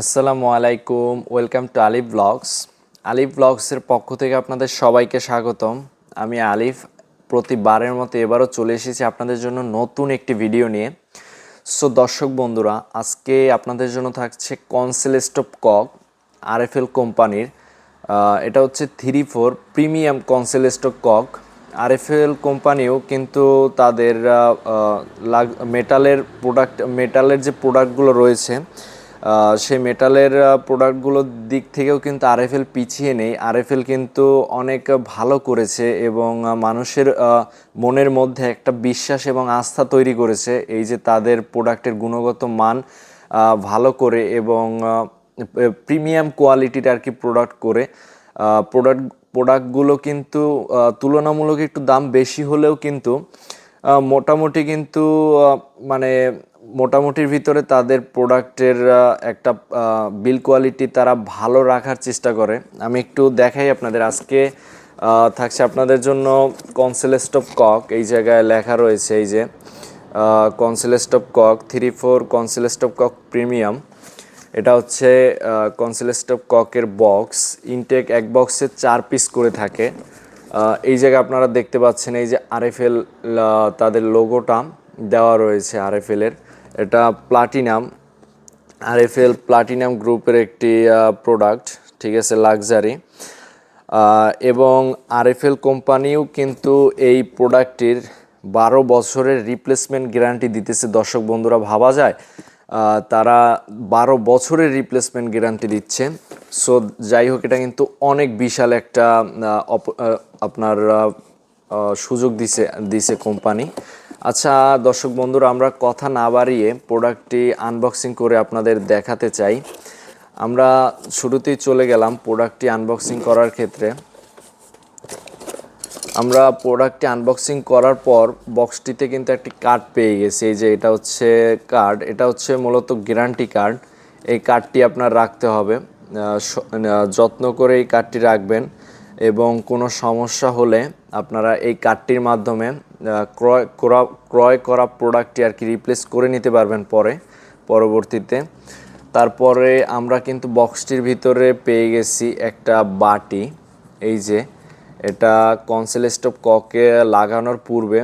আসসালামু আলাইকুম, welcome to Alif blogs. আলিফ ব্লগসের পক্ষ থেকে আপনাদের সবাইকে স্বাগতম। আমি আলিফ, প্রতিবারের মতো এবারও চলে এসেছি আপনাদের জন্য নতুন একটি ভিডিও নিয়ে। সো দর্শক বন্ধুরা, আজকে আপনাদের জন্য থাকছে কনসেলেস্টপ কক, আরএফএল কোম্পানির এটা হচ্ছে three four premium concealed stop cock. RFL কোম্পানিও কিন্তু তাদের মেটালের প্রোডাক্ট, মেটালের যে প্রোডাক্টগুলো রয়েছে সেই মেটালের প্রোডাক্টগুলোর দিক থেকেও কিন্তু আরএফএল পিছিয়ে নেই। আরএফএল কিন্তু অনেক ভালো করেছে এবং মানুষের মনের মধ্যে একটা বিশ্বাস এবং আস্থা তৈরি করেছে। এই যে তাদের প্রোডাক্টের গুণগত মান ভালো করে এবং প্রিমিয়াম কোয়ালিটির আর কি প্রোডাক্ট করে। প্রোডাক্ট প্রোডাক্টগুলো কিন্তু তুলনামূলক একটু দাম বেশি হলেও কিন্তু মোটামুটি কিন্তু মানে মোটামুটির ভিতরে তাদের প্রোডাক্টের একটা বিল কোয়ালিটি তারা ভালো রাখার চেষ্টা করে। আমি একটু দেখাই আপনাদের আজকে থাকছে আপনাদের জন্য কনসেলেস্টপ কক, এই জায়গায় লেখা রয়েছে এই যে কনসেলেস্ট of cock, three four কনসেলেস্ট of cock premium. এটা হচ্ছে কনসেলেস্টপ ককের বক্স। ইনটেক এক বক্সে চার পিস করে থাকে। এই জায়গায় আপনারা দেখতে পাচ্ছেন এই যে আরএফএল তাদের লোগোটা দেওয়া রয়েছে আরএফএল এর এটা platinum R F L platinum গ্রুপের একটি প্রোডাক্ট ঠিক আছে লাক্সারি এবং আরএফএল কোম্পানিও কিন্তু এই প্রোডাক্টটির বারো বছরের রিপ্লেসমেন্ট গ্যারান্টি দিতেছে। দর্শক বন্ধুরা, ভাবা যায় তারা বারো বছরের রিপ্লেসমেন্ট গ্যারান্টি দিচ্ছে। সো যাই হোক, এটা কিন্তু অনেক বিশাল একটা আপনার সুযোগ দিছে দিছে কোম্পানি। আচ্ছা দর্শক বন্ধুরা, আমরা কথা না বাড়িয়ে প্রোডাক্টটি আনবক্সিং করে আপনাদের দেখাতে চাই। আমরা শুরুতেই চলে গেলাম প্রোডাক্টটি আনবক্সিং করার ক্ষেত্রে। আমরা প্রোডাক্টটি আনবক্সিং করার পর বক্সটিতে কিন্তু একটি কার্ড পেয়ে গেছি। এই যে এটা হচ্ছে কার্ড, এটা হচ্ছে মূলত গ্যারান্টি কার্ড। এই কার্ডটি আপনার রাখতে হবে। যত্ন করে এই কার্ডটি রাখবেন এবং কোনো সমস্যা হলে আপনারা এই কার্ডটির মাধ্যমে ক্রয় করা ক্রয় করা প্রোডাক্টটি আর কি রিপ্লেস করে নিতে পারবেন পরে, পরবর্তীতে। তারপরে আমরা কিন্তু বক্সটির ভিতরে পেয়ে গেছি একটা বাটি। এই যে, এটা কনসেলেস্টপ ককে লাগানোর পূর্বে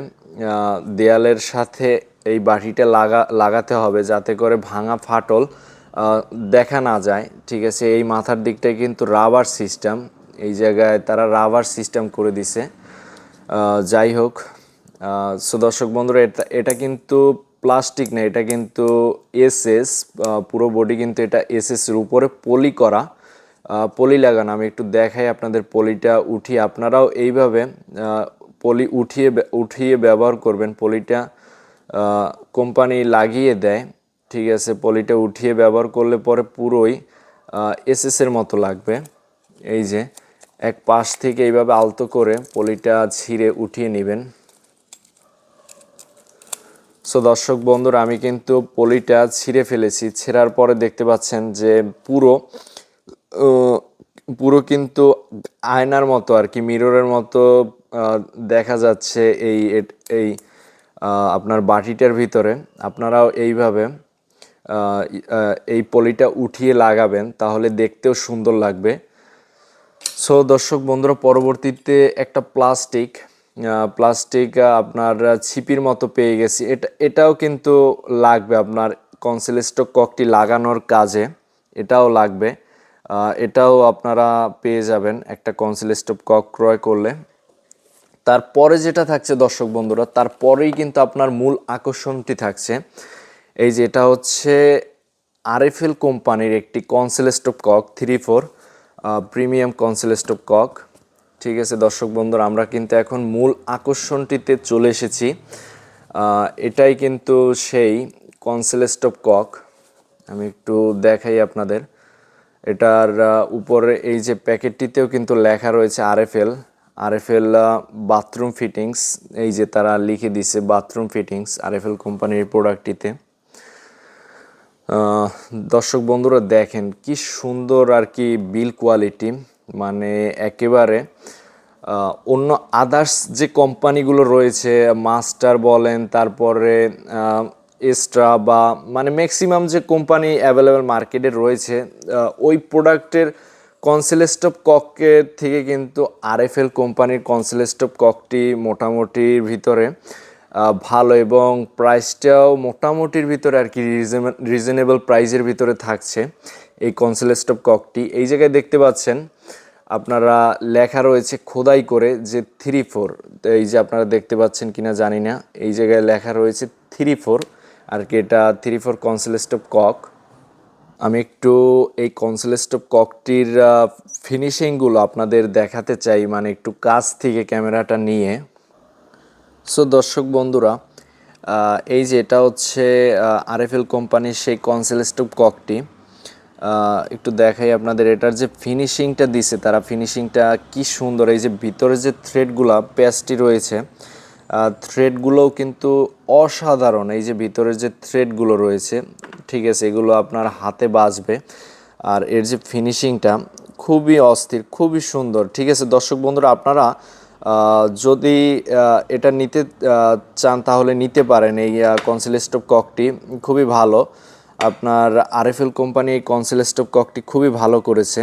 দেয়ালের সাথে এই বাটিটা লাগা, লাগাতে হবে যাতে করে ভাঙা ফাটল দেখা না যায়। ঠিক আছে, এই মাথার দিকটায় কিন্তু রাবার সিস্টেম এই জায়গায় তারা রাবার সিস্টেম করে দিছে। যাই হোক সো দর্শক বন্ধুরা, এটা এটা কিন্তু প্লাস্টিক না, এটা কিন্তু এসএস পুরো বডি কিন্তু এটা এসএস এর উপরে পলি করা পলি লাগানো। আমি একটু দেখাই আপনাদের পলিটা উঠিয়ে। আপনারাও এইভাবে পলি উঠিয়ে উঠিয়ে ব্যবহার করবেন। পলিটা কোম্পানি লাগিয়ে দেয়, ঠিক আছে? পলিটা উঠিয়ে ব্যবহার করলে পরে পুরোই এসএস এর মতো লাগবে। এই যে, এক পাশ থেকে এইভাবে আলতো করে পলিটা ছিঁড়ে উঠিয়ে নেবেন। সো দর্শক বন্ধুরা, আমি কিন্তু পলিটা ছিঁড়ে ফেলেছি। ছেঁড়ার পরে দেখতে পাচ্ছেন যে পুরো পুরো কিন্তু আয়নার মতো আর কি, মিররের মতো দেখা যাচ্ছে এই এই আপনার বাটিটার ভিতরে। আপনারাও এইভাবে এই পলিটা উঠিয়ে লাগাবেন, তাহলে দেখতেও সুন্দর লাগবে। সো দর্শক বন্ধুরা, পরবর্তীতে একটা প্লাস্টিক প্লাস্টিক আপনার ছিপির মতো পেয়ে গেছি। এটা, এটাও কিন্তু লাগবে আপনার কনসেলেস্টক ককটি লাগানোর কাজে। এটাও লাগবে। এটাও আপনারা পেয়ে যাবেন একটা কনসেলেস্টপ কক ক্রয় করলে। তারপরে যেটা থাকছে দর্শক বন্ধুরা, তারপরেই কিন্তু আপনার মূল আকর্ষণটি থাকছে। এই যে এটা হচ্ছে আরএফএল কোম্পানির একটি concealed stop cock three four premium concealed stop cock. ঠিক আছে, দর্শক বন্ধুরা, আমরা কিন্তু এখন মূল আকর্ষণটিতে চলে এসেছি। এটাই কিন্তু সেই কনসেলেস্ট অফ কক। আমি একটু দেখাই আপনাদের। এটার উপরে এই যে প্যাকেটটিতেও কিন্তু লেখা রয়েছে আরএফএল। আরএফএল বাথরুম ফিটিংস, এই যে তারা লিখে দিছে বাথরুম ফিটিংস আরএফএল কোম্পানির প্রোডাক্টটিতে। দর্শক বন্ধুরা, দেখেন কি সুন্দর আর কি বিল কোয়ালিটি। মানে একেবারে অন্য আদার্স যে কোম্পানিগুলো রয়েছে, মাস্টার বলেন, তারপরে এক্সট্রা বা মানে ম্যাক্সিমাম যে কোম্পানি অ্যাভেলেবেল মার্কেটে রয়েছে ওই প্রোডাক্টের কনসেলেস্টপ ককের থেকে কিন্তু আরএফএল কোম্পানির কনসেলেস্টপ ককটি মোটামুটির ভিতরে ভালো এবং প্রাইসটাও মোটামুটির ভিতরে আর কি রিজনেবল প্রাইসের ভিতরে থাকছে। এই কনসেলেস্টপ ককটি এই জায়গায় দেখতে পাচ্ছেন আপনারা লেখা রয়েছে খোদাই করে যে থ্রি ফোর এই যে আপনারা দেখতে পাচ্ছেন কিনা জানি না, এই জায়গায় লেখা রয়েছে থ্রি ফোর, আর কি এটা থ্রি ফোর কনসেলেস্টপ কক আমি একটু এই কনসেলেস্টপ ককটির ফিনিশিংগুলো আপনাদের দেখাতে চাই মানে একটু কাছ থেকে ক্যামেরাটা নিয়ে। সো দর্শক বন্ধুরা এই যে এটা হচ্ছে আরএফএল কোম্পানির সেই কনসেলেস্টপ ককটি একটু দেখাই আপনাদের, এটার যে ফিনিশিংটা দিছে, তারা ফিনিশিংটা কি সুন্দর। এই যে ভিতরে যে থ্রেডগুলা প্যাচটি রয়েছে থ্রেডগুলোও কিন্তু অসাধারণ। এই যে ভিতরে যে থ্রেডগুলো রয়েছে, ঠিক আছে, এগুলো আপনার হাতে বাজবে। আর এর যে ফিনিশিংটা খুবই অস্থির, খুবই সুন্দর, ঠিক আছে? দর্শক বন্ধুরা, আপনারা যদি এটা নিতে চান তাহলে নিতে পারেন এই কনসিলেস্টপ ককটি খুবই ভালো। আপনার আরএফএল কোম্পানি এই কনসিলেস্টপ ককটি খুবই ভালো করেছে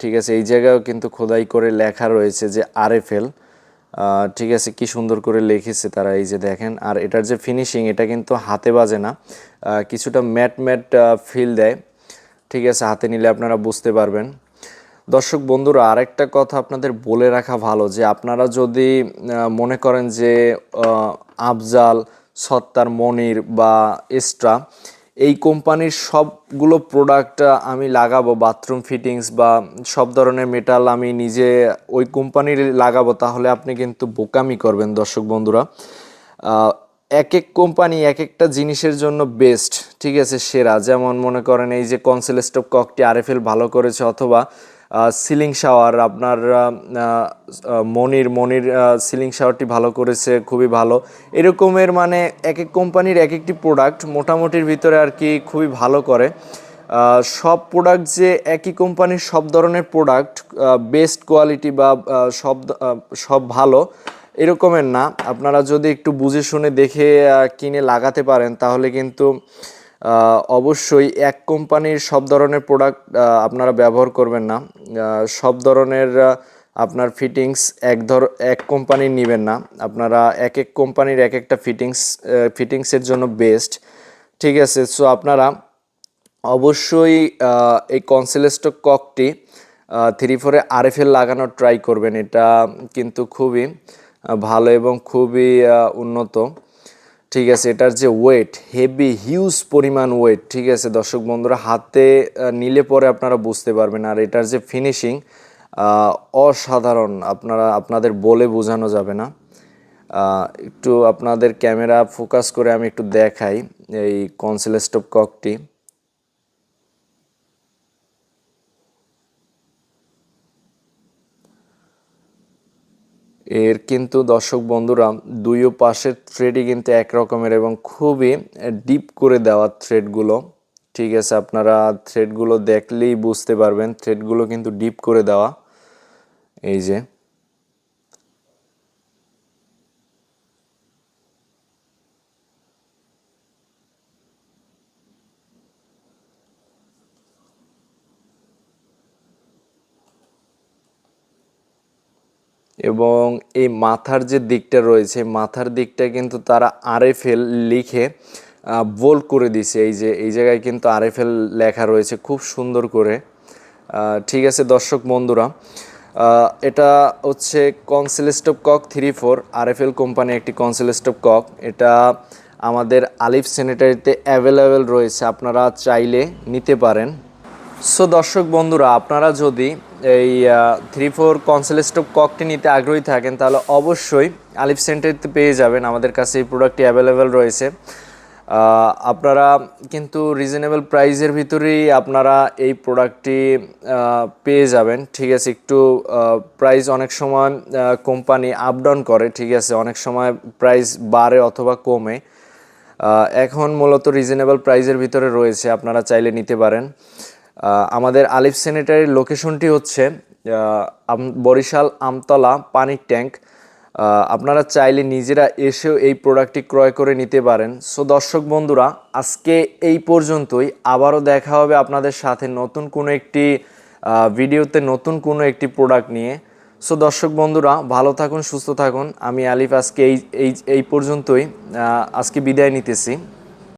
ঠিক আছে, এই জায়গায়ও কিন্তু খোদাই করে লেখা রয়েছে যে আরএফএল। ঠিক আছে, কি সুন্দর করে লিখেছে তারা, এই যে দেখেন। আর এটার যে ফিনিশিং এটা কিন্তু হাতে বাজে না। কিছুটা ম্যাট ম্যাট ফিল দেয়। ঠিক আছে, হাতে নিলে আপনারা বুঝতে পারবেন। দর্শক বন্ধুরা, আরেকটা কথা আপনাদের বলে রাখা ভালো যে আপনারা যদি মনে করেন যে আফজাল, সত্তার মনির বা এক্সট্রা এই কোম্পানির সবগুলো প্রোডাক্ট আমি লাগাবো বাথরুম ফিটিংস বা সব ধরনের মেটাল আমি নিজে ওই কোম্পানির লাগাবো, তাহলে আপনি কিন্তু বোকামি করবেন দর্শক বন্ধুরা। এক এক কোম্পানি এক একটা জিনিসের জন্য বেস্ট ঠিক আছে, সেরা। যেমন মনে করেন এই যে কনসেলেস্টপ ককটি আরএফএল ভালো করেছে অথবা সিলিং শাওয়ার আপনার মনির মনির সিলিং শাওয়ারটি ভালো করেছে, খুবই ভালো। এরকমের মানে এক এক কোম্পানির এক একটি প্রোডাক্ট মোটামুটির ভিতরে আর কি খুবই ভালো করে। সব প্রোডাক্ট যে একই কোম্পানির সব ধরনের প্রোডাক্ট বেস্ট কোয়ালিটি বা সব সব ভালো, এরকমের না। আপনারা যদি একটু বুঝে শুনে দেখে কিনে লাগাতে পারেন, তাহলে কিন্তু অবশ্যই এক কোম্পানির সব ধরনের প্রোডাক্ট আপনারা ব্যবহার করবেন না। সব ধরনের আপনার ফিটিংস এক ধর, এক কোম্পানির নেবেন না। আপনারা এক এক কোম্পানির এক একটা ফিটিংস ফিটিংসের জন্য বেস্ট ঠিক আছে সো আপনারা অবশ্যই এই কনসেলেস্টক ককটি থ্রি ফোরে আরএফএল লাগানোর ট্রাই করবেন। এটা কিন্তু খুবই ভালো এবং খুবই উন্নত। ঠিক আছে, এটার যে ওয়েট হেভি হিউজ পরিমাণ ওয়েট ঠিক আছে, দর্শক বন্ধুরা, হাতে নিলে পরে আপনারা বুঝতে পারবেন। আর এটার যে ফিনিশিং অসাধারণ, আপনারা, আপনাদের বলে বোঝানো যাবে না। একটু আপনাদের ক্যামেরা ফোকাস করে আমি একটু দেখাই এই কনসেলেস্টপ ককটি এর কিন্তু দর্শক বন্ধুরা দুইও পাশের থ্রেডই কিন্তু একরকমের এবং খুবই ডিপ করে দেওয়া থ্রেডগুলো ঠিক আছে, আপনারা থ্রেডগুলো দেখলেই বুঝতে পারবেন। থ্রেডগুলো কিন্তু ডিপ করে দেওয়া। এই যে। এবং এই মাথার যে দিকটা রয়েছে মাথার দিকটা কিন্তু তারা আরএফএল লিখে বোল্ড করে দিছে এই যে, এই জায়গায় কিন্তু আরএফএল লেখা রয়েছে খুব সুন্দর করে। ঠিক আছে দর্শক বন্ধুরা এটা হচ্ছে concealed stop cock three four, RFL company একটি কনসেলেস্টপ কক। এটা আমাদের আলিফ স্যানিটারিতে অ্যাভেলেবেল রয়েছে, আপনারা চাইলে নিতে পারেন। সো দর্শক বন্ধুরা, আপনারা যদি এই থ্রি ফোর কনসেলেস্টপ ককটি নিতে আগ্রহী থাকেন, তাহলে অবশ্যই আলিফ সেন্টারিতে পেয়ে যাবেন। আমাদের কাছে এই প্রোডাক্টটি অ্যাভেলেবেল রয়েছে। আপনারা কিন্তু রিজনেবল প্রাইসের ভিতরেই আপনারা এই প্রোডাক্টটি পেয়ে যাবেন। ঠিক আছে, একটু প্রাইস অনেক সময় কোম্পানি আপ ডাউন করে, ঠিক আছে, অনেক সময় প্রাইস বাড়ে অথবা কমে। এখন মূলত রিজনেবল প্রাইসের ভিতরে রয়েছে, আপনারা চাইলে নিতে পারেন। আমাদের আলিফ স্যানিটারির লোকেশনটি হচ্ছে বরিশাল আমতলা পানির ট্যাঙ্ক। আপনারা চাইলে নিজেরা এসেও এই প্রোডাক্টটি ক্রয় করে নিতে পারেন। সো দর্শক বন্ধুরা, আজকে এই পর্যন্তই। আবারও দেখা হবে আপনাদের সাথে নতুন কোনো একটি ভিডিওতে নতুন কোনো একটি প্রোডাক্ট নিয়ে। সো দর্শক বন্ধুরা, ভালো থাকুন, সুস্থ থাকুন। আমি আলিফ আজকে এই এই এই পর্যন্তই। আজকে বিদায় নিতেছি।